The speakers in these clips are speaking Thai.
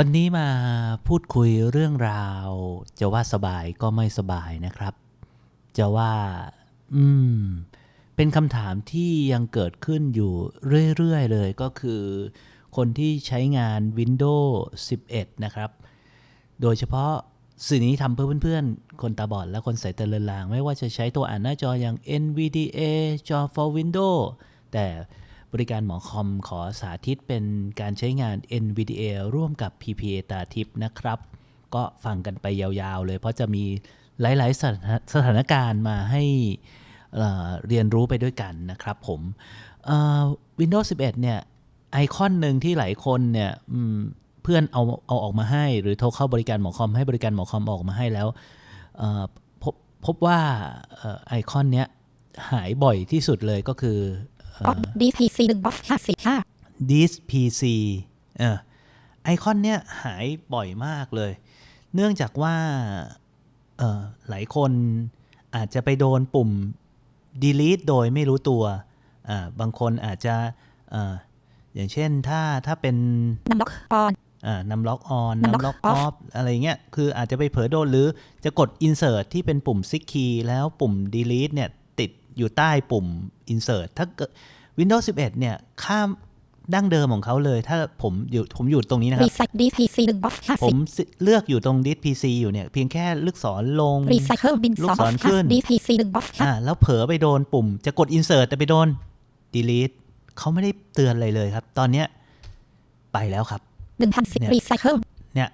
วันนี้มาพูดคุยเรื่องราว จะว่าสบายก็ไม่สบายนะครับ จะว่า อืม เป็นคำถามที่ยังเกิดขึ้นอยู่เรื่อย ๆ เลยก็คือ คนที่ใช้งาน Windows 11 นะครับ โดยเฉพาะสื่อนี้ทำเพื่อเพื่อนๆ คนตาบอดและคนสายตาเลือนลาง ไม่ว่าจะใช้ตัวอ่านหน้าจออย่าง NVDA จอ for Windows แต่ บริการหมอคอมขอสาธิตเป็นการใช้งาน NVDA ร่วมกับ PPA ตาทิพย์นะครับ ก็ฟังกันไปยาวๆเลย เพราะจะมีหลาย ๆ สถานการณ์มาให้เรียนรู้ไปด้วยกันนะครับผม Windows 11 เนี่ย ไอคอนหนึ่งที่หลายคนเนี่ยเพื่อนเอาเอาออกมาให้ หรือโทรเข้าบริการหมอคอมให้บริการหมอคอมออกมาให้แล้วพบพบว่าไอคอนเนี้ยหายบ่อยที่สุดเลยก็คือ เอ่อบ็อกดีพีซีหนึ่งบ็อกห้าสี่ห้า this PC เออไอคอนเนี้ยหายบ่อยมากเลย เนื่องจากว่าเออหลายคนอาจจะไปโดนปุ่ม delete โดยไม่รู้ตัวอ่าบางคนอาจจะเอ่ออย่างเช่นถ้าถ้าเป็นนำล็อกออนอ่านำล็อกออนนำล็อกนำล็อกออฟอะไรเงี้ยคืออาจจะไปเผลอโดนหรือจะกด insert ที่เป็นปุ่ม Six key แล้วปุ่ม delete เนี่ย ติดอยู่ใต้ปุ่ม insert ถ้าเกิด Windows 11 เนี่ยข้ามดั้งเดิมของเขาเลย ถ้าผมอยู่ผมอยู่ตรงนี้นะครีรับไซดีพีซีหนึ่งบ็อกห้าผสิมบเลือกอยู่ตรง disk PC อยู่เนี่ย เพียงแค่ลูกศรลงรีไซเคิลบินลูสกองศรขึ้นดีพีซีหนึ่งบ็อกห้าอ่าแล้วเผลอไปโดนปุ่ม จะกด insert แต่ไปโดน delete เขาไม่ได้เตือนอะไรเลยครับ ตอนเนี้ยไปแล้วครับหนึ่งพันสิบเนี่ยรีไซเคิลเนี่ย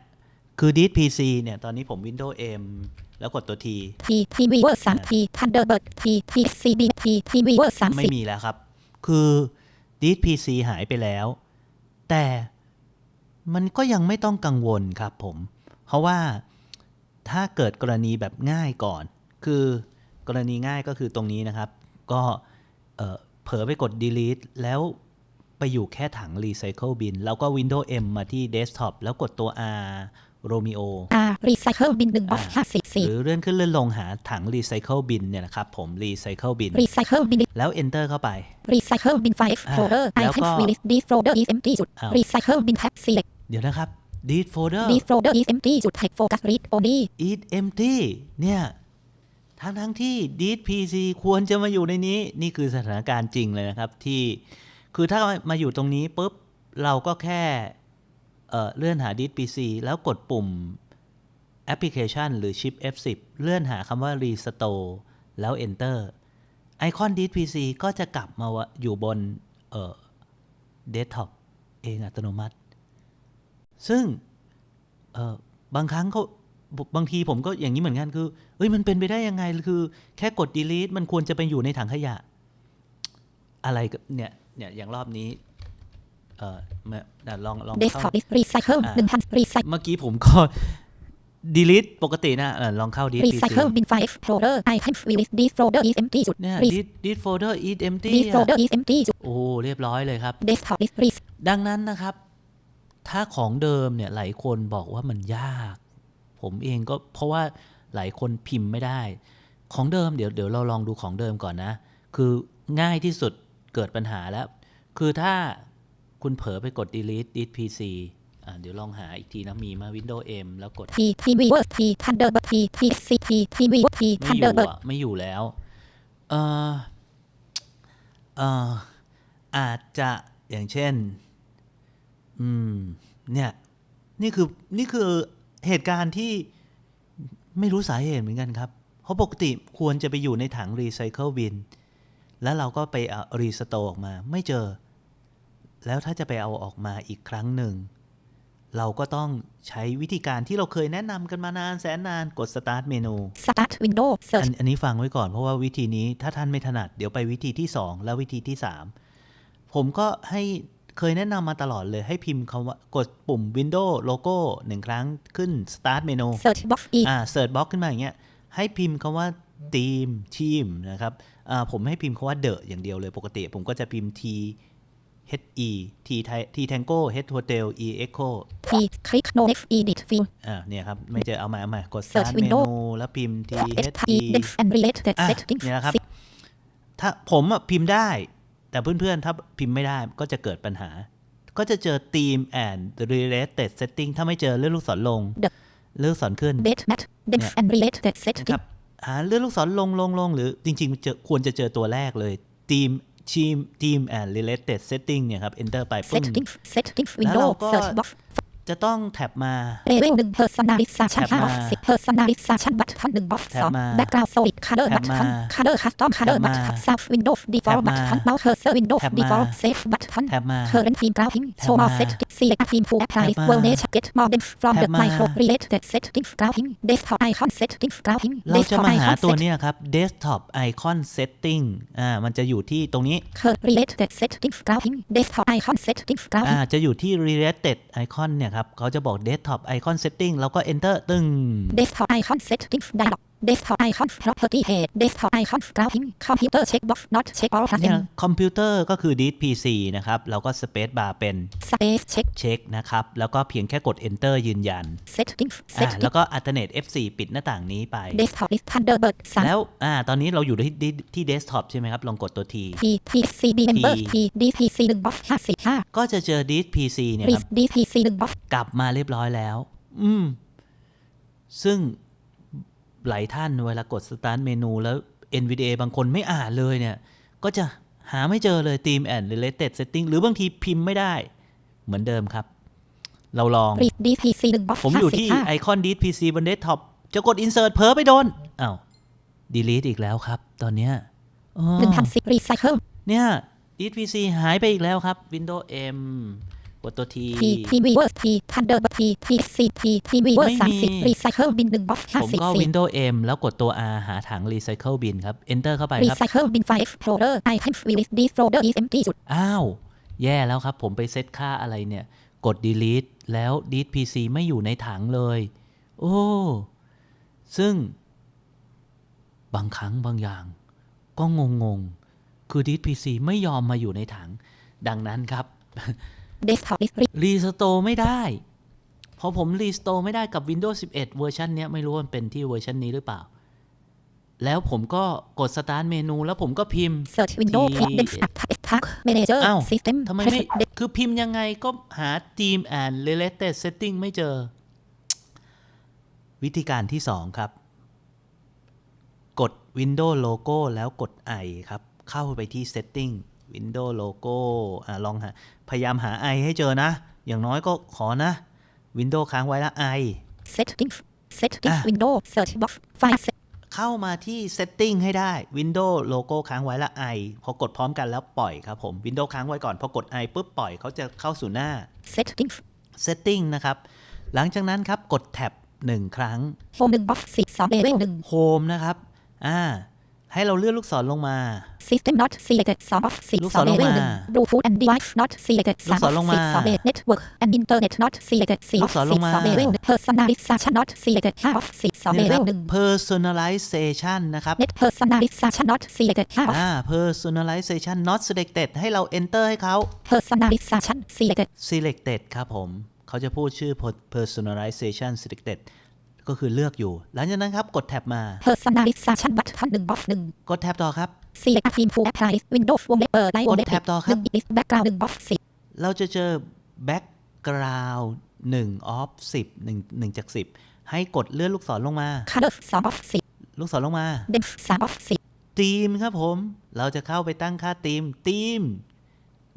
คือ disk PC เนี่ย ตอนนี้ผม Windows M แล้วกดตัว T ทีทีวีเวอร์สามทีทันเดอร์เบิร์ดทีทีซีบีทีทีวีเวอร์สามไม่สิบมีแล้วครับ คือดิส PC หายไปแล้ว แต่มันก็ยังไม่ต้องกังวลครับผม เพราะว่าถ้าเกิดกรณีแบบง่ายก่อน คือกรณีง่ายก็คือตรงนี้นะครับ ก็เเผลอไปกด delete แล้วไปอยู่แค่ถัง recycle bin แล้วก็ Windows M มาที่ desktop แล้วกดตัว R Romeo อารีไซเคิลบินหนึ่งบ็อกห้าสิบสี่หรือเลื่อนขึ้นเลื่อนลงหาถัง recycle bin เนี่ยนะครับผม recycle bin รีไซเคิลบินแล้ว enter เข้าไปรีไซเคิลบินไฟฟ์โฟลเดอร์ไอแล้วเทมก็ฟรีลิสดีโฟลเดอร์อีเอ็มทีจุดอ้าวรีไซเคิลบินแท็บซีเล็กเดี๋ยวนะครับ delete folder ดีโฟลเดอร์อีเอ็มทีจุดไทโฟกัสรีดโอนี่ it empty เนี่ย ทั้งทั้งที่ delete PC ควรจะมาอยู่ในนี้ นี่คือสถานการณ์จริงเลยนะครับที่ คือถ้ามาอยู่ตรงนี้ปุ๊บ เราก็แค่ เเลื่อนหา delete PC แล้วกดปุ่มแอปพลิเคชัน หรือ Shift F10 เลื่อนหาคำว่า restore แล้ว enter ไอคอน delete PC ก็จะกลับมาว่าอยู่บนเอ่อ desktop เองอัตโนมัติ ซึ่งเออบางครั้งเขาบางทีผมก็อย่างนี้เหมือนกันคือเฮ้ยมันเป็นไปได้ยังไงคือ แค่กด delete มันควรจะไปอยู่ในถังขยะ อะไรก็เนี่ยเนี่ยอย่างรอบนี้ เออมาเดี๋ยวลองลองเดสก์ท็อเข้าปรีไซเคิลอ่า หนึ่งพันรีไซเมื่อกี้ผมก็ delete ปกตินะเออลองเข้า delete รี PC ไซเคิลบินไฟฟ์โฟลเดอร์ไอเทมฟรีลิสดีโฟลเดอร์อีเอ็มทีจุด เนี่ยรี delete delete folder it empty ดีโฟลเดออะร์อีเอ็มทีจุด โอ้เรียบร้อยเลยครับเดสก์ท็อปลิสรีดังนั้นนะครับ ถ้าของเดิมเนี่ยหลายคนบอกว่ามันยาก ผมเองก็เพราะว่าหลายคนพิมพ์ไม่ได้ ของเดิมเดี๋ยวเดี๋ยวเราลองดูของเดิมก่อนนะ คือง่ายที่สุดเกิดปัญหาแล้ว คือถ้า คุณเผลอไปกด delete delete PC อ่าเดี๋ยวลองหาอีกทีนะมีมา Windows M แล้วกดทีทีวีเวอร์ทีทันเดอร์เบิร์ดทีทีซีทีทีวีทีไม่ทันอเดอยู่ร์เบิร์ดอะไม่อยู่แล้ว เออเอออาจจะอย่างเช่น อืม เนี่ย นี่คือ นี่คือเหตุการณ์ที่ไม่รู้สาเหตุเหมือนกันครับ เพราะปกติควรจะไปอยู่ในถังรีไซเคิลบิน แล้วเราก็ไปเอารีสโตร์ออกมา ไม่เจอ แล้วถ้าจะไปเอาออกมาอีกครั้งหนึ่ง เราก็ต้องใช้วิธีการที่เราเคยแนะนำกันมานานแสนนานกด Start เมนูสตาร์ทวินโดว์เซิร์อัชนอันนี้ฟังไว้ก่อนเพราะว่าวิธีนี้ถ้าท่านไม่ถนัดเดี๋ยวไปวิธีที่ 2 แล้ววิธีที่ 3 ผมก็ให้เคยแนะนำมาตลอดเลยให้พิมพ์คำว่ากดปุ่ม Windows โลโก้หนึ่งครั้งขึ้น Start เมนูเซิร์ชบ็อกซ์อีอ่า Search Box ขึ้นมาอย่างเงี้ยให้พิมพ์คำว่า Team Team นะครับอ่าผมให้พิมพ์คำว่า The อย่างเดียวเลยปกติ ผมก็จะพิมพ์ T H E T T Tango H Hotel E Echo ทีคลิกโนเน็กอีดิทฟิลอ่าเนี่ยครับ ไม่เจอเอามาเอามากด Search Start เม Window นูแล้วพิมพ์ T เอส H ที E เดฟแอนด์รีเลทเด็ดอะเซตติ้งเนี่ยนะครับ ถ้าผมอะพิมพ์ได้ แต่เพื่อนๆ ถ้าพิมพ์ไม่ได้ก็จะเกิดปัญหา ก็จะเจอ theme and related setting ถ้าไม่เจอเลื่อนลูกศรลง The เลื่อนลูกศรขึ้น date mat date and related นะ setting ครับหาเลื่อนลูกศรลงลงลงหรือจริงๆเจอควรจะเจอตัวแรกเลย theme theme theme and related setting เนี่ยครับ enter ไปปึ้ง setting setting แล้วเรา window ก็ search box จะต้องแท็บมา level หนึ่ง personalization แท็บห้ามา box สิบ personalization button หนึ่ง box แท็บสองมา background solid color แท็บมา button color custom color แท็บมา button south window แท็ default บมา button mouse cursor window แท็บมา default save button แท็บมา current theme grouping แท็บ show มา more set select a theme to apply แท็บมา wellness get more than from แท็ the บมา micro related settings grouping desktop icon settings grouping เราจะ desktop มาหา icon ตัว set เนี้ยครับ desktop icon setting อ่ามันจะอยู่ที่ตรงนี้ Cur- related settings grouping desktop icon settings อ่า grouping จะอยู่ที่ related icon เนี่ยครับเขาจะบอก desktop icon setting แล้วก็ enter ตึง desktop icon setting dialog desktop icon property head desktop icon grouping computer checkbox not check all เนี่ย plus คอมพิวเตอร์ก็คือ disk PC นะครับเราก็ space bar เป็น space check เช็คนะครับ แล้วก็เพียงแค่กด enter ยืนยัน settings อ่า settings แล้วก็ alternate F4 ปิดหน้าต่างนี้ไป desktop list Thunderbird 3แล้วอ่าตอนนี้เราอยู่ที่ที่ desktop ใช่ไหมครับ ลองกดตัว T P PCB member T P DPC 1 box 55ก็จะเจอ disk PC เนี่ยครับ DPC 1 box กลับมาเรียบร้อยแล้ว อืมซึ่ง หลายท่านเวลากด start เมนูแล้ว NVDA บางคนไม่อ่านเลยเนี่ย ก็จะหาไม่เจอเลย theme and related setting หรือบางทีพิมพ์ไม่ได้ เหมือนเดิมครับ เราลอง DPC 1 box ผมอยู่ที่ไอคอน disk PC บน desktop จะกด insert เผลอไปโดนอ้าว delete อีกแล้วครับ ตอนเนี้ยอ๋อ55 10 recycle เนี่ย disk PC หายไปอีกแล้วครับ Windows M กดตัว T P TVerse P Thunderbird P TC P TVerse ไม่มี30 recycle bin 1 box ผมก็54 Windows M แล้วกดตัว R หาถัง Recycle Bin ครับ Enter เข้าไปครับ recycle bin file explorer items release this folder is empty จุด อ้าว แย่แล้วครับ ผมไปเซตค่าอะไรเนี่ย กด delete แล้ว disk PC ไม่อยู่ในถังเลย โอ้ ซึ่ง บางครั้งบางอย่าง ก็งงงๆคือ disk PC ไม่ยอมมาอยู่ในถัง ดังนั้นครับ desktop list re- รีสโตร์ไม่ได้ พอผมรีสโตร์ไม่ได้กับ Windows 11 เวอร์ชันเนี้ย ไม่รู้ว่ามันเป็นที่เวอร์ชันนี้หรือเปล่า แล้วผมก็กด Start เมนูแล้วผมก็พิมพ์ search window T- problem task manager อ้าว system ทำไมไม่คือพิมพ์ยังไงก็หา Theme and Related Setting ไม่เจอ วิธีการที่ 2 ครับ กด Windows Logo แล้วกด I ครับ เข้าไปที่ Setting Windows Logo อะลองหาพยายามหา I ให้เจอนะ อย่างน้อยก็ขอนะ Windows ค้างไว้ละ I settings settings อะ window search box file set เข้ามาที่ Setting ให้ได้ Windows Logo ค้างไว้ละ I พอกดพร้อมกันแล้วปล่อยครับผม Windows ค้างไว้ก่อน พอกด I ปุ๊บปล่อยเขาจะเข้าสู่หน้า settings Setting นะครับ หลังจากนั้นครับกดแท็บ1 ครั้ง home 1 box 12 level 1 Home นะครับ อ่า ให้เราเลื่อนลูกศรลงมา system not selected 2 box ลูกศร12ลง level มา1 bluetooth and device not selected ลูก3ศรลง box มา12 level network and internet not selected 4ลู box กศรลงมา12 level 1 personalization not selected 5 box 12นี่นะครั level บ personalization นะครับ1 net personalization not selected 5 box อ่า personalization not selected ให้เรา enter ให้เขา personalization selected selected ครับผม เขาจะพูดชื่อ personalization selected ก็คือเลือกอยู่ หลังจากนั้นครับ กดแท็บมา personalization button 1 box 1กดแท็บต่อครับ select a theme to apply Windows วงเล็บเปิดไลน์วงเล็บกดแท็บต่อครับหนึ่ง list background 1 box 10เราจะเจอ background 1 of 10 1 1จาก 10 ให้กดเลื่อนลูกศรลงมา color 2 box ลูกศรลงมา10 depth 3 box 10ธีมครับผม เราจะเข้าไปตั้งค่าธีมธีม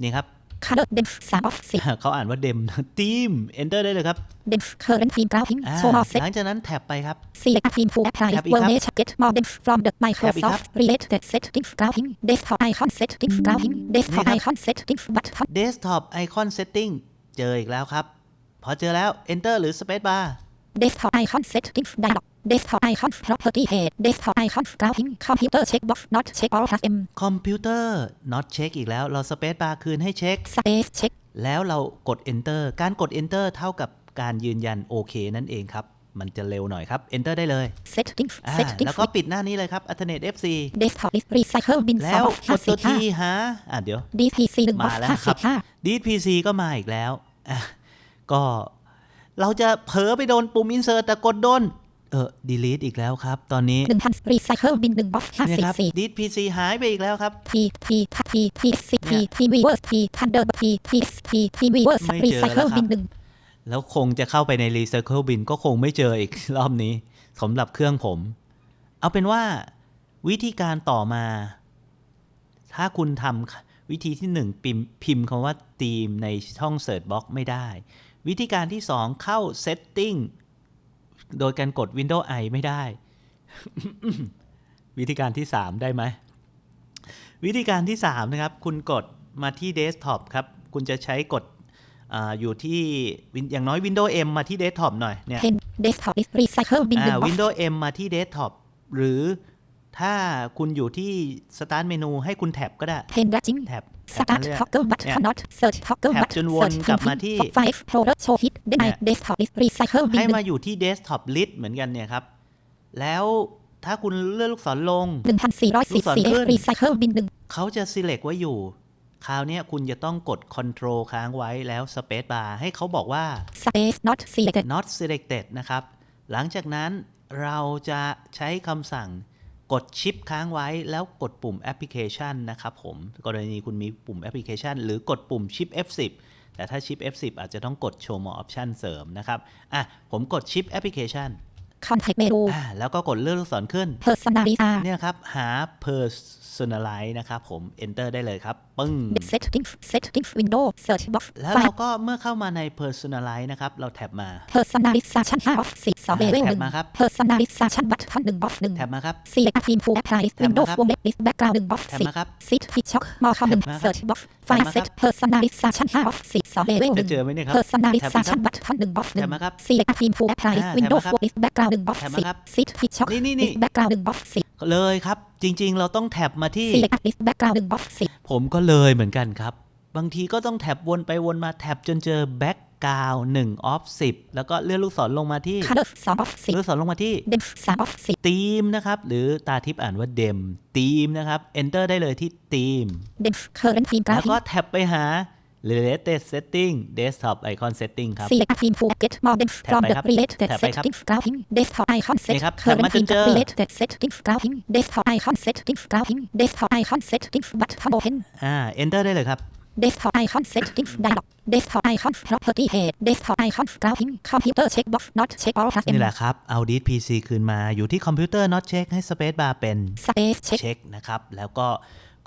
นี่ครับ color depth 3 box 10เขาอ่านว่าเดมธีม enter ได้เลยครับ depth current theme grouping อ่า show more set หลังจากนั้นแท็บไปครับ select a theme to apply แท็บอีกครับ wellness get more depth from the แท็บอีกครับ Microsoft related settings grouping desktop icon settings grouping desktop นี่ครับ icon settings button desktop icon setting เจออีกแล้วครับ พอเจอแล้ว enter หรือ space bar desktop icon settings dialog desktop icon property head desktop icon grouping computer checkbox not check all plus m คอมพิวเตอร์ not check อีกแล้ว เรา space bar คืนให้เช็ค space check แล้วเรากด enter การกด enter เท่ากับการยืนยันโอเคนั่นเองครับ มันจะเร็วหน่อยครับ enter ได้เลย settings อ่า settings แล้วก็ปิดหน้านี้เลยครับ alternate F4 desktop list recycle bin แล้ว2กดตัว box ทีหาอะเดี๋ยว55 DPC 1 box มาแล้วครับ55ดีด PC ก็มาอีกแล้วอะก็ เราจะเผลอไปโดนปุ่ม insert แต่กดโดนเออ delete อีกแล้วครับ ตอนนี้หนึ่งพันรีไซเคิลบินหนึ่งบ็อกห้าเนี่ยสิบครับสี่ delete PC หายไปอีกแล้วครับทีทีทีทีซีทีทีวีเวอร์ทีทันเดอร์ทีทีทีทีวีเวอร์ไม่รีเจอไซเคิลแล้วครับบินหนึ่งแล้วคงจะเข้าไปใน Recycle Bin ก็คงไม่เจออีกรอบนี้สำหรับเครื่องผม เอาเป็นว่าวิธีการต่อมา ถ้าคุณทำวิธีที่หนึ่งพิมพ์พิมพ์คำว่า Theme ในช่อง Search Box ไม่ได้ วิธีการที่สองเข้า Setting โดยการกด Windows I ไม่ได้ วิธีการที่ 3 ได้ไหม วิธีการที่ 3 นะครับ คุณกดมาที่ Desktop ครับ คุณจะใช้กดอาอยู่ที่ Win- อย่างน้อย Windows M มาที่ Desktop หน่อยเนี่ยเพนเดสก์ท็อปรีไซเคิลบินหนึ่งอ่าบ็อก Windows M มาที่ Desktop หรือถ้าคุณอยู่ที่ Start Menu ให้คุณแท็บก็ได้เพนรัจิงแท็บ สตาร์ทนั่นแหละท็อกเกิลบัตเนี่ยน็อตเซิร์ชท็อกเกิลแท็บบัตจนวนกลับมาที่ไฟฟ์โพลเดอร์โชว์ฮิตเดนไอเนี่ยเดสก์ท็อปรีไซเคิลบินให้หนึ่งมาอยู่ที่ Desktop List เหมือนกันเนี่ยครับ แล้วถ้าคุณเลื่อนลูกศรลงหนึ่งพันสี่ร้อยสิบสี่ลูกศรขึ้นรีไซเคิลบินหนึ่งเขาจะ select ไว้อยู่ คราวเนี้ยคุณจะต้องกด Control ค้างไว้แล้ว Space Bar ให้เขาบอกว่าสเปซน็อตซีเล็ก not selected นะครับ หลังจากนั้นเราจะใช้คำสั่ง กดชิปค้างไว้แล้วกดปุ่ม application นะครับผมกรณีคุณมีปุ่ม application หรือกดปุ่มชิป F10 แต่ถ้าชิป F10 อาจจะต้องกด show more option เสริมนะครับอะผมกดชิป application คอนแทคเมนูอะแล้วก็กดเลื่อนลูกศรขึ้นเพอร์ซนาลิ ซาเนี่ยครับหา personalize นะครับผม enter ได้เลยครับปึ้งเซตติ้งเซตติ้งวินโดว์เซิร์ชบ็อกซ์แล้วไฟเราก็เมื่อเข้ามาใน personalize นะครับ เราแท็บมาเพอร์ซนาลิซาชันห้าออฟสิบสองเลเวลหนึ่งแท็บมาครับเพอร์ซนาลิซาชันบัตทันหนึ่งบ็อกซ์หนึ่งแท็บมาครับซีเล็กทีมฟูแอปพลายแท็วิบนโดมาว์ครับวงเล็บลิสต์แบ็กกราวด์หนึ่งบ็อกซ์แท็บสิบมาครับซิทฮิตช็อคมอคอมหนึ่งแท็บมาครับเซิร์ชบ็อกซ์ไฟแท็บมาเซครัตบเพอร์ซนาลิซาชันห้าออฟสิบสองเลเวลหจะนึ่งเจอไหมเนี่ยครับเพอร์ซนาลิแท็บซามาคชัรันบบัตทันหนึ่งบ็อกซ์หนึ่แท็งบมาครับซีเล็กทีมฟูแอปพลายอ่าวินโดว์แท็บมาครับวงลิสต์แบ็กกราวด์หนึ่งบ็อกซ์แท็บสิมาบครับซิทฮิตช็อคนี่นี่นี่แบ็กกราวด์หนึ่งบ็อกซ์สิบเลยครับจริง ๆ เราต้องแท็บมาที่ซีเล็กลิสต์แบ็กกราวด์หนึ่งบ็อกซ์สิบผมก็เลยเหมือนกันครับ บางทีก็ต้องแท็บวนไปวนมาแท็บจนเจอแบ็กกราวหนึ่งออฟสิบแล้วก็เลื่อนลูกศรลงมาที่คาร์เดอร์สองบ็อกซ์สิบเลื่อนลูกศรลงมาที่เดมสามบ็อกซ์สิบทีมนะครับ หรือตาทิพย์อ่านว่าเดมทีมนะครับ enter ได้เลยที่ทีมเดมเคอร์เรนทีมกราแล้วฟิก็แท็บไปหา related setting desktop icon setting ครับ Select a team who get more than แท็บ from ไป the ครับ related แท็บไปครับ settings grouping desktop icon set นี่ครับ current แท็บมาจน team เจอ related settings grouping desktop icon settings grouping desktop icon settings button open อ่า enter ได้เลยครับ desktop icon settings dialog desktop icon property head desktop icon grouping computer checkbox not check all plus นี่ M แหละครับ เอา disk PC คืนมาอยู่ที่คอมพิวเตอร์ not check ให้ space bar เป็น space check เช็คนะครับ แล้วก็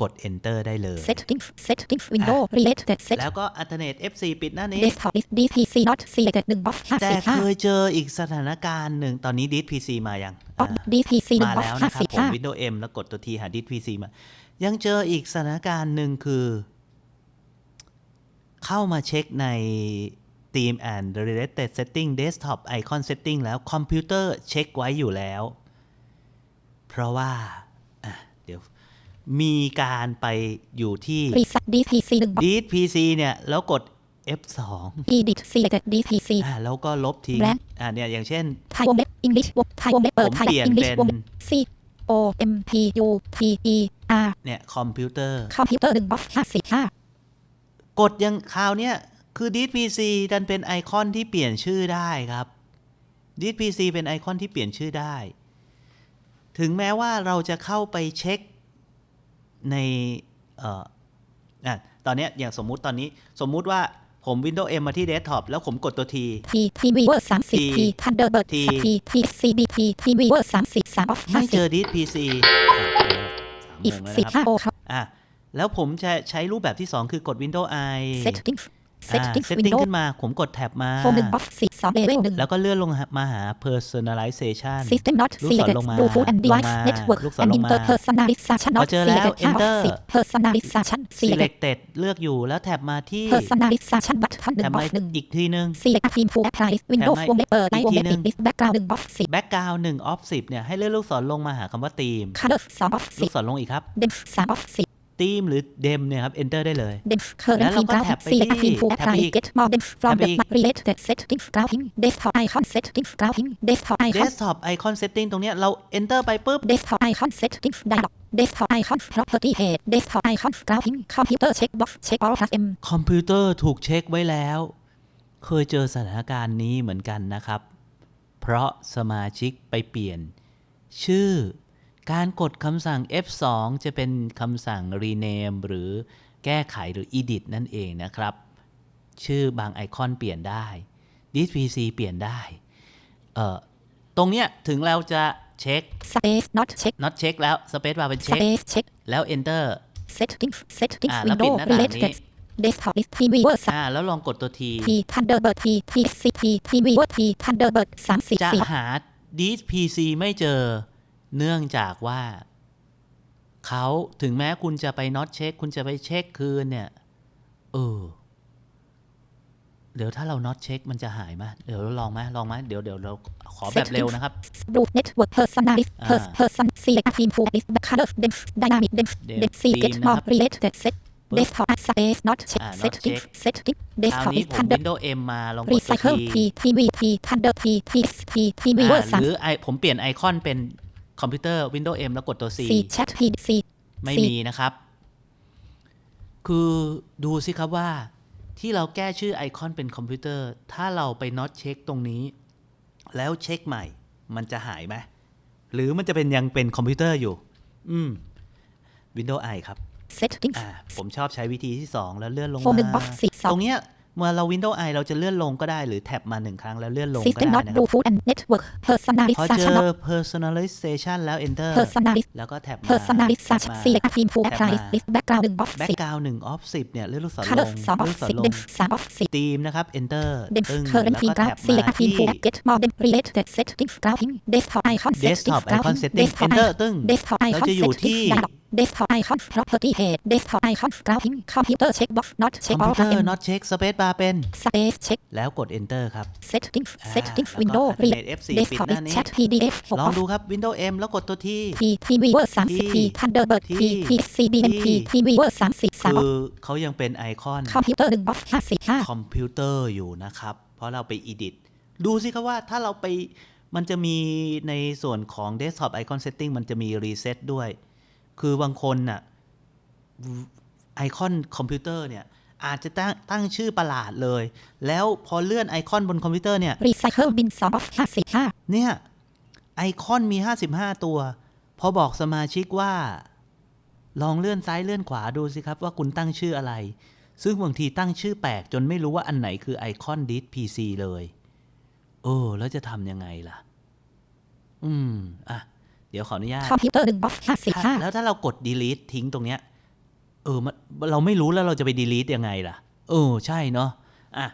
กด enter ได้เลย settings settings window related set แล้วก็ alternate F4 ปิดหน้านี้ desktop is DPC not selected 1 box แต่เคย55เจออีกสถานการณ์หนึ่งตอนนี้ disk PC มายังอ๋ออ่า DPC มา1 box แล้วนะครับผม55 Windows M แล้วกดตัวทีหา disk PC มา ยังเจออีกสถานการณ์หนึ่งคือ เข้ามาเช็คใน Team and Related Setting Desktop Icon Setting แล้วคอมพิวเตอร์เช็คไว้อยู่แล้ว เพราะว่าอะเดี๋ยว มีการไปอยู่ที่ reset DPC 1 box disk PC เนี่ย แล้วกด F2 edit selected DPC อ่าแล้วก็ลบทิ้ง Blank อ่าเนี่ยอย่างเช่น ไทยวงเล็บ English วงไทยวงเล็บเปิด ผมไทย เปลี่ยน English เป็นวงเล็บ C O M P U T E R เนี่ยคอมพิวเตอร์ คอมพิวเตอร์หนึ่งบ็อกห้าสี่ห้ากดยังคราวเนี้ยคือดิสพีซีดันเป็นไอคอนที่เปลี่ยนชื่อได้ครับดิสพีซีเป็นไอคอนที่เปลี่ยนชื่อได้ ถึงแม้ว่าเราจะเข้าไปเช็ค ในเอ่ออะตอนเนี้ยอย่างสมมุติตอนนี้สมมุติว่าผม Windows M มาที่เดสก์ท็อปแล้วผมกดตัวทีทีทีวีเวอร์สามสิบ T ทีทันเดอร์เบิร์ด T ทีทีซีบีทีทีวีเวอร์สามสิบสามออฟห้าไม่สิเจบอดิสพีซีอีกสามสิโมบงแล้วนะครับห้าโอครับอะแล้วผมจะใช้รูปแบบที่ 2 คือกด Windows I settings อ่า settings setting window ขึ้นมา ผมกดแท็บมาโฮมหนึ่งบ็อก สิบสองเลเวลหนึ่งแล้วก็เลื่อนลงมาหา personalization system not ลูกศร selected ลงมา Bluetooth and ลง device มา network ลูกศร and ลงมา inter personalization พ not อเจอแล้ว selected ห้าออฟ Enter สิบ personalization selected selected เลือกอยู่แล้วแท็บมาที่ personalization button หนึ่แท็งบบ็อมากหนึ่งอีกทีนึง select a team who apply windows แถมมาวงเล็บเปิดในอีกวงทีเล็บหนึ่ปิงด background หนึ่งบ็อกสิบ background 1 off 10เนี่ยให้เลื่อนลูกศรลงมาหาคำว่า theme color สองบ็อกลูสิกบศรลงอีกครับเดมสามบ็อกสิบ theme หรือ dem เนี่ยครับ enter ได้เลยเดมเคอร์เรแล้นวเราทีมก็กราแท็ฟิบกไปซีที่ทีมผู้แอปแท็บพลายอีก get more than from แท็บ the อีก related settings grouping desktop icon settings grouping desktop icon desktop icon setting ตรงเนี้ยเรา enter ไปปุ๊บ desktop icon settings dialog desktop icon property head desktop icon grouping computer checkbox check all plus M คอมพิวเตอร์ถูกเช็คไว้แล้ว เคยเจอสถานการณ์นี้เหมือนกันนะครับ เพราะสมาชิกไปเปลี่ยน ชื่อ การกดคำสั่ง F2 จะเป็นคำสั่ง rename หรือแก้ไขหรือ edit นั่นเองนะครับ ชื่อบางไอคอนเปลี่ยนได้ this PC เปลี่ยนได้ เอ่อ ตรงเนี้ยถึงเราจะเช็ค space not check not เช็คแล้ว space bar เป็นเช็ค space check แล้ว enter settings settings อ่าแล้วปิด window หน้าต่างนี้ related desktop list TV word อ่าแล้วลองกดตัว T T Thunderbird T T C T TV word T Thunderbird สามสี่จะสี่หา this PC ไม่เจอ เนื่องจากว่าเขาถึงแม้คุณจะไป not เช็ค คุณจะไปเช็คคืนเนี่ย เออ เดี๋ยวถ้าเรา not เช็คมันจะหายไหมเดี๋ยวเราลองไหมลองไหมเดี๋ยวเดี๋ยวเราขอแบบเร็วนะครับ root network personalist อ่า pers person select team pool list color dem dynamic dem Dem dem see get theme more นะครับ related set ปึ๊บ desktop space not check อ่า not settings check settings คราว desktop นี้ list ผม thunder Windows M มาลองกดตัว recycle T T TV T thunder T T T TV อ่า word สามหรือไอผมเปลี่ยนไอคอนเป็น คอมพิวเตอร์ Windows M แล้วกดตัว C C chat P C ไม่มีนะครับ คือดูสิครับว่า ที่เราแก้ชื่อไอคอนเป็นคอมพิวเตอร์ ถ้าเราไปน็อตเช็คตรงนี้ แล้วเช็คใหม่ มันจะหายไหมหรือมันจะเป็นยังเป็นคอมพิวเตอร์อยู่ อืม Windows i ครับ settings อ่าผมชอบใช้วิธีที่ 2 แล้วเลื่อนลง Home มา inbox สี่สองตรงเนี้ย เมื่อเรา Windows i เราจะเลื่อนลงก็ได้หรือแท็บมาหนึ่งครั้งแล้วเลื่อนลงก็ system ได้ not นะครับ Bluetooth and network พอเจ personalization อ personalization แล้ว enter personalist แล้วก็แท็บมา personalization select team pool แท็บ apply มา list background หนึ่ง box แบ็กสิบกราวหนึ่งออฟสิบเนี่ยเลื่อนลูกศรล color งสอง box เลื่อนลูกศรสิบล dem งสาม box สิบทีมนะครับ enter dem ตึ้ง current แล้ว team ก็ graph แท็บ select มา team ที่ pool get more dem related settings graphing desktop icon desktop settings icon graphing setting desktop enter icon ตึ้ง desktop เรา icon จะอยู่ settings ที่ dialog desktop icon property head desktop icon graphing computer checkbox not คอ check มพิ all วเตอร์ M not check space bar เป็น space check แล้วกด enter ครับ settings อ่า settings แล้วก็ window alternate read F4 ปิด desktop หน้านี้ chat pdf หกลองดูครับ Windows M แล้วกดตัวที่ T TV word สามสิบ T Thunderbird T T C D M P TV word สามสิบสามคือเขายังเป็นไอคอนคอมพิวเตอร์หนึ่ง box ห้าสิบห้าคอมพิวเตอร์อยู่นะครับ เพราะเราไป edit ดูสิครับว่าถ้าเราไปมันจะมีในส่วนของ desktop icon setting มันจะมี reset ด้วย คือบางคนน่ะไอคอนคอมพิวเตอร์เนี่ยอาจจะตั้งตั้งชื่อประหลาดเลย แล้วพอเลื่อนไอคอนบนคอมพิวเตอร์เนี่ย recycle bin สอง box ห้าสิบห้าเนี่ย ไอคอนมี 55 ตัว พอบอกสมาชิกว่า ลองเลื่อนซ้ายเลื่อนขวาดูสิครับว่าคุณตั้งชื่ออะไร ซึ่งบางทีตั้งชื่อแปลกจนไม่รู้ว่าอันไหนคือไอคอนดิสพีซีเลยเออแล้วจะทำยังไงล่ะ อืม อะ เดี๋ยวขออนุญาตคอมพิวเตอร์หนึ่ง box ห้าสิบถ้าห้าแล้วถ้าเรากด delete ทิ้งตรงเนี้ยเออมันเราไม่รู้แล้วเราจะไป delete ยังไงล่ะ เออใช่เนาะอะ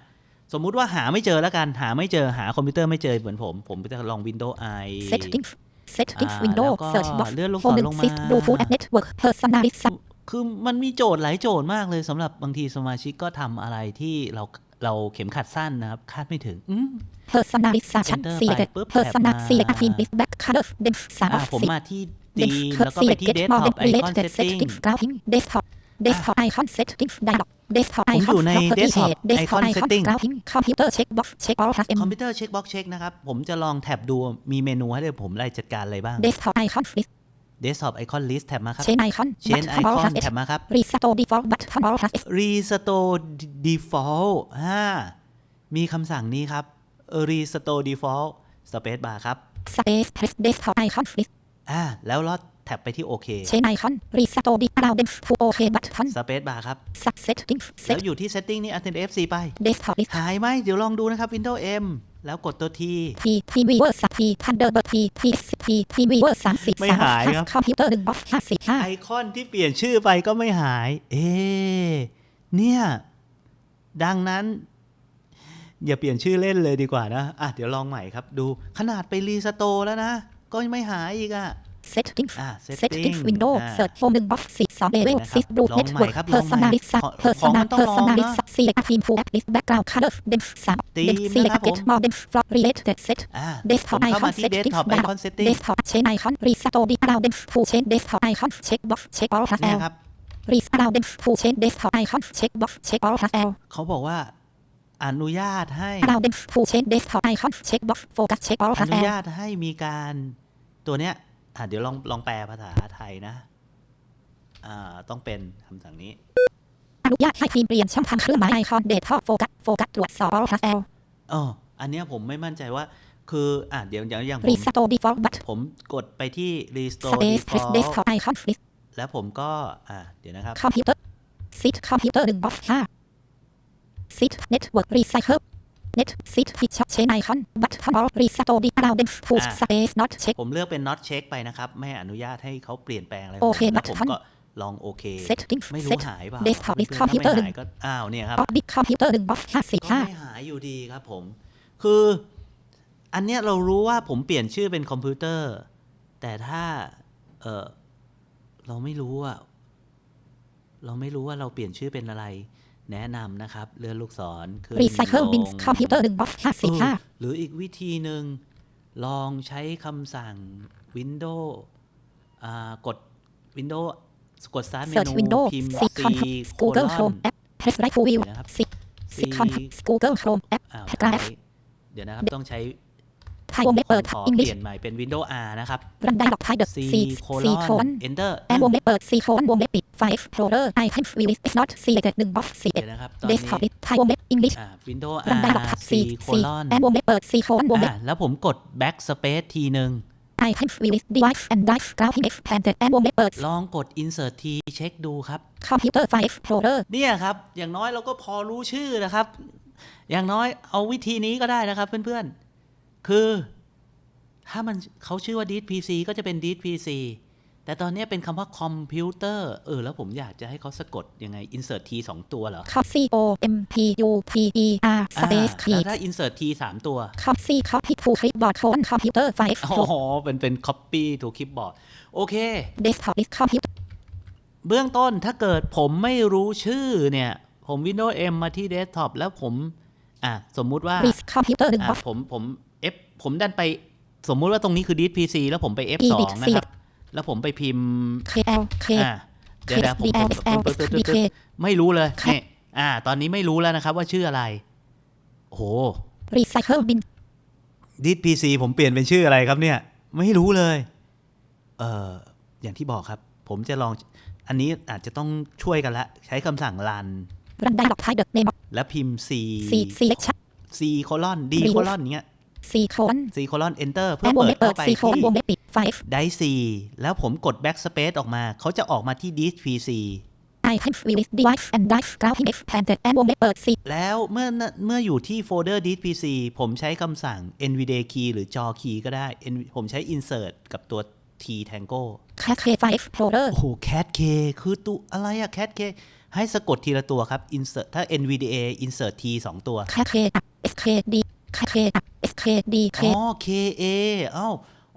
สมมุติว่าหาไม่เจอแล้วกันหาไม่เจอหาคอมพิวเตอร์ไม่เจอเหมือนผม ผมจะลอง Windows i settings settings อ่า window แล้วก็ search box เลื่อนลูกศร home หนึ่ลงงมา sys bluetooth and network personalization คือมันมีโจทย์หลายโจทย์มากเลยสำหรับบางทีสมาชิกก็ทำอะไรที่เรา เราเข็มขัดสั้นนะครับ คาดไม่ถึงอืม personalization Enter select ไปปุ๊บ personal แถบมา select team list back color dem สามอะ box ผมสิบมาที่ dem ดีมแล้วก็ไป select ที่ get more desktop dem icon related setting settings graphing desktop desktop icon settings dialog desktop ผม icon อยู่ใน property desktop head desktop icon icon setting graphing computer checkbox check all M คอมพิวเตอร์เช็คบ็อกเช็คนะครับ ผมจะลองแท็บดูมีเมนูให้เลยผมไล่จัดการอะไรบ้าง desktop icon list desktop icon list แท็บมาครับ chain icon chain button all icon S แท็บมาครับ restore default button all S restore default อ่ามีคำสั่งนี้ครับ restore default space bar ครับ space press desktop icon list อ่าแล้วลอดแท็บไปที่โอเค chain icon restore the allow them to OK button space bar ครับ sub settings แล้ว set อยู่ที่ setting นี่ Alternate F4 ไป desktop list หายไหมเดี๋ยวลองดูนะครับ Windows M แล้วกดตัว T T TV word สาม T Thunderbird T T T TV word สามสิบไม่สามหายครับคอมพิวเตอร์หนึ่ง box ห้าสิบห้าไอคอนที่เปลี่ยนชื่อไปก็ไม่หาย เอ๊ะเนี่ย ดังนั้น อย่าเปลี่ยนชื่อเล่นเลยดีกว่านะ อะ เดี๋ยวลองใหม่ครับ ดูขนาดไปรีสโตร์แล้วนะ ก็ไม่หายอีกอะ settings อะ settings setting window อ่า search home หนึ่ง box สี่สอง level นะครับ sys root ลองใหม่ network ครับลองใหม่ personalization ของของมั personal นต้องลองนะ personalization select team pool list background color dem สามธี dem ม select นะครับผม get more dem flop related set อะผ desktop มเข้ามา icon ที่ settings desktop dialog icon setting desktop chain icon restore the allow them to change desktop icon checkbox check all เนี่ย L ครับ Rest allow them to change desktop icon checkbox check all L เขาบอกว่าอนุญาตให้ allow them to change desktop icon checkbox focus check all อนุ L ญาตให้มีการตัวเนี้ย อะเดี๋ยวลองลองแปลภาษาไทยนะ อ่า ต้องเป็นคำสั่งนี้ อนุญาตให้ทีมเปลี่ยนช่องทางเครื่องหมายไอคอนเดทอโฟกัสโฟกัสตรวจสอบ all L เอออันเนี้ยผมไม่มั่นใจว่า คืออะเดี๋ยวอย่างอย่างผม Restore default but ผมกดไปที่ restore space press default desktop icon list แล้วผมก็ อะเดี๋ยวนะครับ computer sit computer หนึ่ง box ห้า sit network recycle net sit picture chain icon button or restore the allow them push อะ space not check ผมเลือกเป็น not check ไปนะครับ ไม่อนุญาตให้เขาเปลี่ยนแปลงอะไรโอเคแล้วผม button ก็ลองโอเค settings ไม่รู้ set หายเปล่า desktop เพื่อนๆ computer ถ้าหนึ่ไม่งหายก็อ้าวเนี่ยครับ or big computer หนึ่ง box ห้าสี่ก็ห้าไม่หายอยู่ดีครับผม คือ อันเนี้ยเรารู้ว่าผมเปลี่ยนชื่อเป็นคอมพิวเตอร์ แต่ถ้า เออเราไม่รู้อะเราไม่รู้ว่าเราเปลี่ยนชื่อเป็นอะไร แนะนำนะครับ เลื่อนลูกศรขึ้น recycle ล bin ง computer หนึ่ง box ห้าสี่ห้าเออหรืออีกวิธีหนึ่ง ลองใช้คำสั่ง Windows อ่ากด Windows กด Start search เมนู window พิมพ์ see C contact Google colon Chrome app press right to view นะครับ see C see contact Google Chrome app อ้าว drive ใช้เดี๋ยวนะครับ ต้องใช้ ไทยวงเล็บเปิดขออังกฤษเปลี่ยนใหม่เป็น Windows R นะครับรันไดดอกไทยเดอะ C ซี colon ซีโคน Enter แอนวงเล็บเปิดซีโคนวงเล็บปิด five folder icon view list is not selected หนึ่ง box สี่เอ็ดเดี๋ยวนะครับตอน desktop นี้ list ไทยวงเล็บ English อ่า Windows รันไดดอก R ทับ C ซีซี colon แอนวงเล็บเปิดซีโคนวงเล็บอ่าแล้วผมกด backspace ทีหนึ่ง icon view list device and drive graphic expanded แอนวงเล็บเปิดลองกด insert T เช็คดูครับ computer five folder เนี่ยครับ อย่างน้อยเราก็พอรู้ชื่อนะครับ อย่างน้อยเอาวิธีนี้ก็ได้นะครับเพื่อนๆ คือถ้ามันเขาชื่อว่า disk PC ก็จะเป็น disk PC แต่ตอนนี้เป็นคำว่าคอมพิวเตอร์ เออ แล้วผมอยากจะให้เขาสะกดยังไง insert T สองตัวเหรอ copy o m p u p e r อ่า space แล้ว key ถ้า insert T สามตัว copy copy to clipboard colon computer five อ๋อเป็นเป็น copy to clipboard โอเค desktop list computer เบื้องต้นถ้าเกิดผมไม่รู้ชื่อเนี่ย ผม Windows M มาที่ desktop แล้วผม อะ สมมุติว่า list computer หนึ่งอะ box ผมผม F ผมดันไปสมมุติว่าตรงนี้คือ disk PC แล้วผมไป F2 Edit นะครับ แล้วผมไปพิมพ์ kl k อ่าเดี๋ยวเดี๋ยวผมผม DLSL ผมผมผม DK ไม่รู้เลยครับนี่อ่า ตอนนี้ไม่รู้แล้วนะครับว่าชื่ออะไรโอ้โห recycle bin ดิสพีซีผมเปลี่ยนเป็นชื่ออะไรครับเนี่ย ไม่รู้เลย เอ่อ อย่างที่บอกครับ ผมจะลอง อันนี้อาจจะต้องช่วยกันละ ใช้คำสั่ง run รันไดดอกไทยเดอะ name of แล้วพิมพ์ c c selection c colon d Remove colon เงี้ย c colon c colon enter เพื่แออนวงเปิเล็ดบเปิเข้าดไป c colon ที่วงเล็บปิด five ได้ C แล้วผมกด backspace ออกมา เขาจะออกมาที่ disk PC icon view list device and drive graphic expanded แอนวงเล็บเปิด c แล้วเมื่อเมื่ออยู่ที่โฟลเดอร์ disk PC ผมใช้คำสั่ง nvda key หรือ jaw key ก็ได้ N- ผมใช้ insert กับตัว t tango cat k five folder โอ้โห cat k คือตัวอะไรอะ cat k ให้สะกดทีละตัวครับ insert ถ้า nvda insert t สองตัว cat k up s k d cat k up s k d k อ๋อ ka เอ้า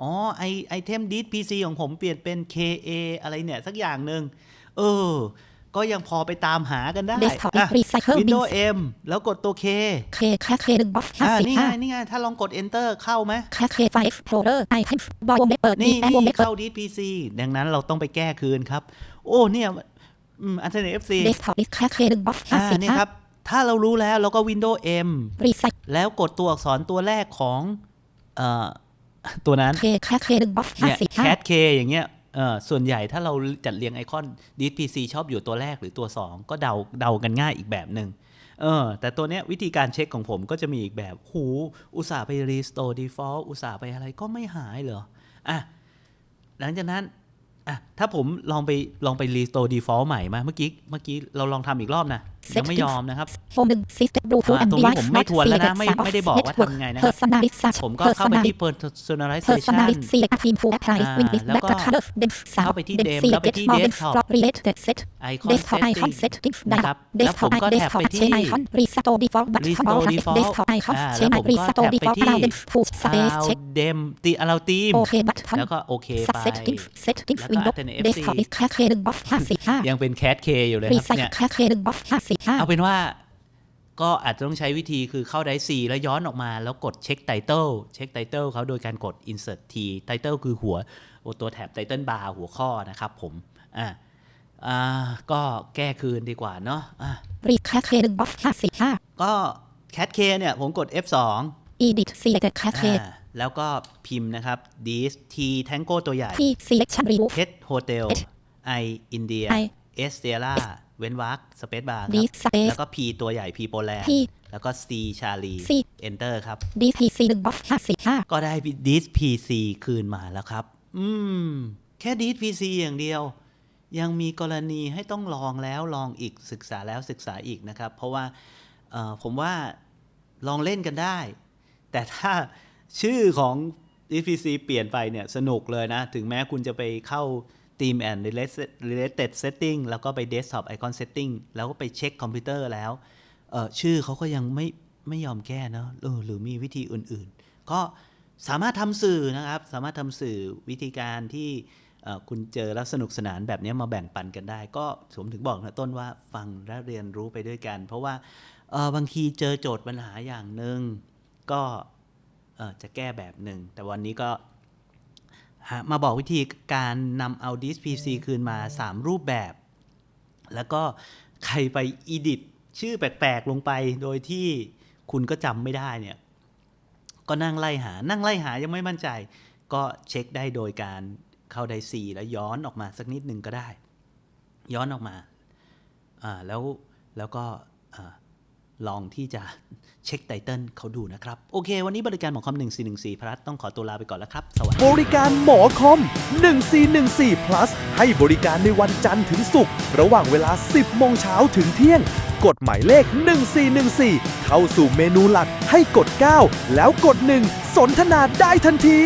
อ๋อไอไอเทม disk PC ของผมเปลี่ยนเป็น ka อะไรเนี่ย สักอย่างหนึ่งเออ ก็ยังพอไปตามหากันได้ desktop อะ recycle bin Windows M แล้วกดตัว K k cat k หนึ่ง box ห้าอ่าสิบนี่ไงห้านี่ไงถ้าลองกด enter เข้าไหม cat k five folder icon บอลวงเล็บเปิดนี่แอนวงเล็นี่บเปิดเข้า disk PC ดังนั้นเราต้องไปแก้คืนครับ โอ้เนี่ยอืมอันเทอร์เน็ต FC desktop list cat k หนึ่ง box ห้าอ่าสิบนี่ห้าครับ ถ้าเรารู้แล้วเราก็ Windows M recycle แล้วกดตัวอักษรตัวแรกของเอ่อตัวนั้น k cat k หนึ่ง box ห้าเนี่ยสิบห้า cat k อย่างเงี้ยเออส่วนใหญ่ถ้าเราจัดเรียงไอคอน disk PC ชอบอยู่ตัวแรกหรือตัว 2 ก็เดาเดากันง่ายอีกแบบหนึ่งเออแต่ตัวเนี้ยวิธีการเช็คของผมก็จะมีอีกแบบ หู อุตส่าห์ไป restore default อุตส่าห์ไปอะไรก็ไม่หายเหรอ อะ หลังจากนั้น อะ ถ้าผมลองไปลองไป restore default ใหม่มาเมื่อกี้เมื่อกี้เราลองทำอีกรอบนะ ยังไม่ยอมนะครับ home หนึ่ง system bluetooth อ่า and ตรงนี้ device ผมไม่ not ทวนแล้วนะ selected ไม่ Sub ไม่ได้บอกว่า network ทำไงนะครับ personalist search ผมก็เข้าไปที่ personalization personalist select a team to apply อ่า win with แล้วก็ back color dem เข้าไปที่ dem dem select แล้วไปที่ more than desktop flop related set icon desktop icon setting settings นะครับแล้วผม desktop ก็แท็บ desktop ไปที่ chain icon restore default button restore all default desktop icon อ่า chain แล้วผมก็ restore แท็บไป default ที่ allow them push space Allow check them ตี allow team โอเค button แล้วก็โอเคไป settings settings แล้วก็ window Alternate FC desktop is cat k หนึ่ง box ห้าสิบห้ายังเป็น cat k อยู่เลยครับเนี่ย recycle cat k หนึ่ง box ห้าสิบห้าเอาเป็นว่าก็อาจจะต้องใช้วิธีคือเข้าไดซีแล้วย้อนออกมาแล้วกดเช็คไตเติลเช็คไตเติลเขาโดยการกด insert t ไตเติลคือหัวตัวแถบไตเติลบาร์หัวข้อนะครับผมอ่าอ่าก็แก้คืนดีกว่าเนาะอะ read cat k หนึ่ง box ห้าสิบห้าก็ cat k เนี่ยผมกด F2 edit selected cat k อ่าแล้วก็พิมพ์นะครับ dis t tango ตัวใหญ่ที่ selection remove h hotel i India I s Sierra เว้นวรรคสเปซบาร์ this space แล้วก็ p ตัวใหญ่ p โปแลนด์ที่แล้วก็ C ชาลี C Enter ครับ DPC 1 buff 55ก็ได้ dis PC คืนมาแล้วครับ อืม แค่ dis PC อย่างเดียว ยังมีกรณีให้ต้องลองแล้วลองอีกศึกษาแล้วศึกษาอีกนะครับ เพราะว่าเอ่อผมว่าลองเล่นกันได้ แต่ถ้าชื่อของ dis PC เปลี่ยนไปเนี่ยสนุกเลยนะ ถึงแม้คุณจะไปเข้า Team and Related Related Setting แล้วก็ไป Desktop Icon Setting แล้วก็ไปเช็คคอมพิวเตอร์แล้วเออชื่อเขาก็ยังไม่ไม่ยอมแก้เนอะหรือมีวิธีอื่นๆ ก็สามารถทำสื่อนะครับ สามารถทำสื่อวิธีการที่คุณเจอแล้วสนุกสนานแบบนี้มาแบ่งปันกันได้ ก็ผมถึงบอกนะต้นว่าฟังและเรียนรู้ไปด้วยกัน เพราะว่าบางทีเจอโจทย์ปัญหาอย่างหนึ่งก็จะแก้แบบหนึ่งแต่วันนี้ก็ มาบอกวิธีการนำเอา disk PC คืนมา 3 รูปแบบ แล้วก็ใครไป edit ชื่อแปลกๆลงไปโดยที่คุณก็จำไม่ได้เนี่ย ก็นั่งไล่หา นั่งไล่หายังไม่มั่นใจ ก็เช็คได้โดยการเข้าไดซีแล้วย้อนออกมาสักนิดหนึ่งก็ได้ ย้อนออกมา อ่า แล้ว แล้วก็ อ่า ลองที่จะเช็คไตเติลเขาดูนะครับ โอเค วันนี้บริการหมอคอม 1414พลัสต้องขอตัวลาไปก่อนแล้วครับ สวัสดี บริการหมอคอม 1414 plus ให้บริการในวันจันทร์ถึงศุกร์ระหว่างเวลา 10 โมงเช้าถึงเที่ยง กดหมายเลข 1414 เข้าสู่เมนูหลักให้กด 9 แล้วกด 1 สนทนาได้ทันที